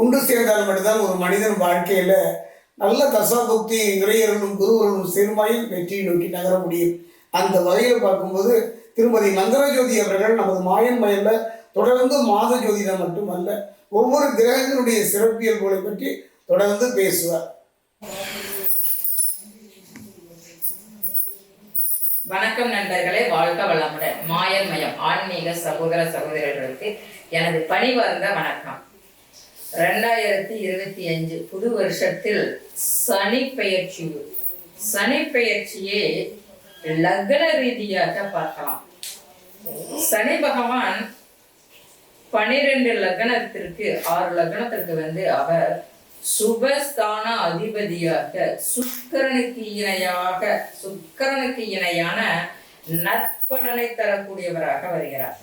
ஒன்று சேர்ந்தால் மட்டும்தான் ஒரு மனிதன் வாழ்க்கையில் நல்ல தசாபக்தி இறையர்களும் குருவர்களும் சேர்மாயில் வெற்றியை நோக்கி நகர முடியும். அந்த வகையில் பார்க்கும்போது திருமதி நந்தரஜோதி அவர்கள் நமது மாயன் மயல்ல தொடர்ந்து மாத ஜோதிடம் மட்டுமல்ல ஒவ்வொரு கிரகங்களுடைய சிறப்பியல்புகளை பற்றி தொடர்ந்து பேசுவார். வணக்கம் நண்பர்களே வாழ்க வளமுடன். மாயன் மயம் ஆன்மீக சகோதர சகோதரர்களுக்கு எனது பணிவார்ந்த வணக்கம். ரெண்டாயிரத்தி இருபத்தி அஞ்சு புது வருஷத்தில் சனி பெயர்ச்சி. சனி பெயர்ச்சியே லக்ன ரீதியாக பார்க்கலாம். சனி பகவான் பனிரெண்டு லக்னத்திற்கு ஆறு லக்னத்திற்கு வந்து அவர் சுபஸ்தான அதிபதியாக சுக்கரனுக்கு இணையாக சுக்கரனுக்கு இணையான நற்பலனை தரக்கூடியவராக வருகிறார்.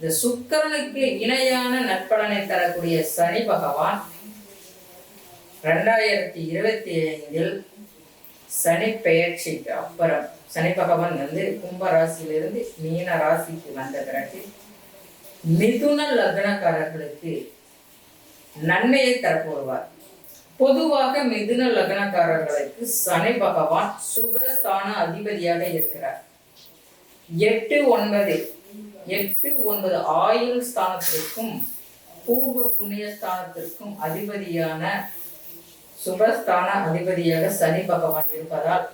இந்த சுக்கரனுக்கு இணையான நற்பலனை தரக்கூடிய சனி பகவான் ரெண்டாயிரத்தி இருபத்தி ஐந்தில் சனி பெயர்ச்சிக்கு அப்புறம் சனி பகவான் வந்து கும்ப ராசியிலிருந்து மீன ராசிக்கு வந்த பிறகு மிதுன லக்னக்காரர்களுக்கு நன்மையை தரப்போடுவார். பொதுவாக மிதுன லக்னக்காரர்களுக்கு சனி பகவான் சுபஸ்தான அதிபதியாக இருக்கிறார். எட்டு ஒன்பது எட்டு ஒன்பது ஆயுள் ஸ்தானத்திற்கும் பூர்வ புண்ணிய ஸ்தானத்திற்கும் அதிபதியான சுபஸ்தான அதிபதியாக சனி பகவான் இருப்பதால்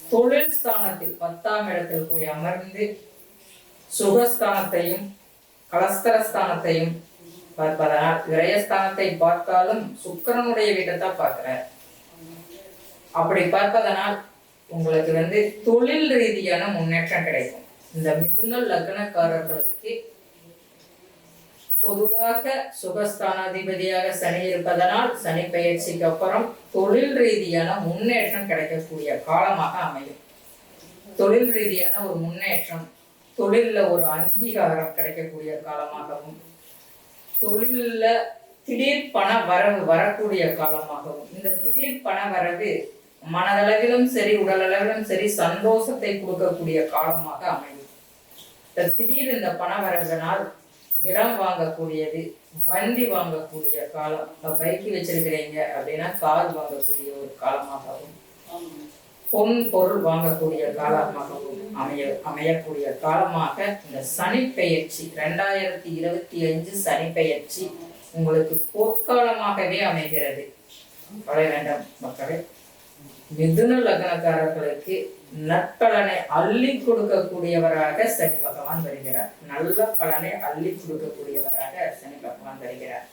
தொழில் ஸ்தானத்தில் பத்தாம் இடத்தில் போய் அமர்ந்து சுகஸ்தானத்தையும் கலஸ்தரஸ்தானத்தையும் பார்ப்பதனால் விரயஸ்தானத்தை பார்த்தாலும் சுக்கரனுடைய வீட்டை தான் பார்க்கிறார். அப்படி பார்ப்பதனால் உங்களுக்கு வந்து தொழில் ரீதியான முன்னேற்றம் கிடைக்கும். இந்த மிதுன லக்னக்காரர்களுக்கு பொதுவாக சுகஸ்தானாதிபதியாக சனி இருப்பதனால் சனி பயிற்சிக்கு அப்புறம் தொழில் ரீதியான முன்னேற்றம் கிடைக்கக்கூடிய காலமாக அமையும். தொழில் ரீதியான ஒரு முன்னேற்றம் தொழிலில் ஒரு அங்கீகாரம் கிடைக்கக்கூடிய காலமாகவும் தொழில்ல திடீர் பண வரவு வரக்கூடிய காலமாகவும் இந்த திடீர் பண வரவு மனதளவிலும் சரி உடலளவிலும் சரி சந்தோஷத்தை கொடுக்கக்கூடிய காலமாக அமையும். திடீர் இந்த பண இடம் வாங்கக்கூடியது வண்டி வாங்கக்கூடிய காலம். இப்போ பைக்கு வச்சிருக்கிறீங்க அப்படின்னா கார் வாங்கக்கூடிய ஒரு காலமாகவும் பொன் பொருள் வாங்கக்கூடிய காலமாகவும் அமைய அமையக்கூடிய காலமாக இந்த சனிப்பெயர்ச்சி ரெண்டாயிரத்தி இருபத்தி அஞ்சு சனிப்பெயர்ச்சி உங்களுக்கு பொற்காலமாகவே அமைகிறது. வர வேண்டாம் மக்களே மிதுன லக்னக்காரர்களுக்கு நற்பலனை அள்ளி கொடுக்கக்கூடியவராக சனி பகவான் வருகிறார். நல்ல பலனை அள்ளி கொடுக்கக்கூடியவராக சனி பகவான் வருகிறார்.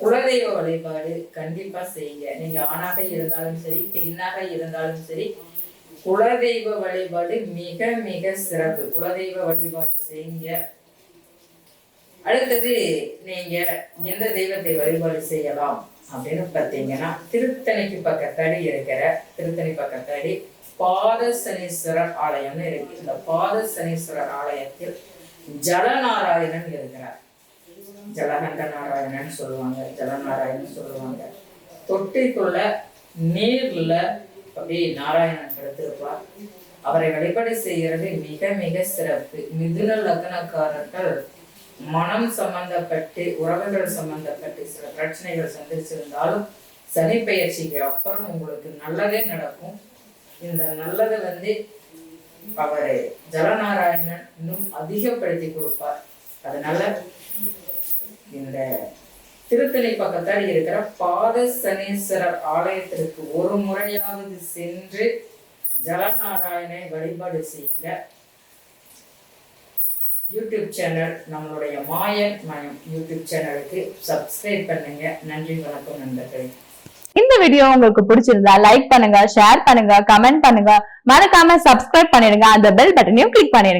குலதெய்வ வழிபாடு கண்டிப்பா செய்யுங்க. நீங்க ஆணாக இருந்தாலும் சரி பெண்ணாக இருந்தாலும் சரி குலதெய்வ வழிபாடு மிக மிக சிறப்பு. குலதெய்வ வழிபாடு செய்யுங்க. அடுத்தது நீங்க எந்த தெய்வத்தை வழிபாடு செய்யலாம் அப்படின்னு பார்த்தீங்கன்னா திருத்தணிக்கு பக்கத்தாடி இருக்கிற திருத்தணி பக்கத்தாடி பாதசனீஸ்வரர் ஆலயம்னு இருக்கு. இந்த பாதசனீஸ்வரர் ஆலயத்தில் ஜலநாராயணன் இருக்கிறார். ஜலகண்ட நாராயணன் சொல்லுவாங்க ஜலநாராயணன் சொல்லுவாங்க. தொட்டிக்குள்ள நீர்ல அப்படியே நாராயணன் படுத்திருப்பார். அவரை வழிபாடு செய்கிறது மிக மிக சிறப்பு. மிதுன லக்னக்காரர்கள் மனம் சம்பந்தப்பட்டு உறவுகள் சம்பந்தப்பட்டு சில பிரச்சனைகள் சந்திச்சிருந்தாலும் சனி பயிற்சிக்கு அப்புறம் உங்களுக்கு நல்லதே நடக்கும். இந்த நல்லது வந்து அவர் ஜலநாராயணன் இன்னும் அதிகப்படுத்தி கொடுப்பார். அதனால இந்த திருத்தணி பக்கத்தால் இருக்கிற பாத சனீஸ்வரர் ஆலயத்திற்கு ஒரு முறையாவது சென்று ஜலநாராயணை வழிபாடு செய்யுங்க. யூடியூப் சேனல் நம்மளுடைய மாயன் மயம் யூடியூப் சேனலுக்கு சப்ஸ்கிரைப் பண்ணுங்க. நன்றி வணக்கம் நண்பர்களே. இந்த வீடியோ உங்களுக்கு பிடிச்சிருந்தா லைக் பண்ணுங்க ஷேர் பண்ணுங்க கமெண்ட் பண்ணுங்க. மறக்காம சப்ஸ்கிரைப் பண்ணிடுங்க. அந்த பெல் பட்டனையும் கிளிக் பண்ணிடுங்க.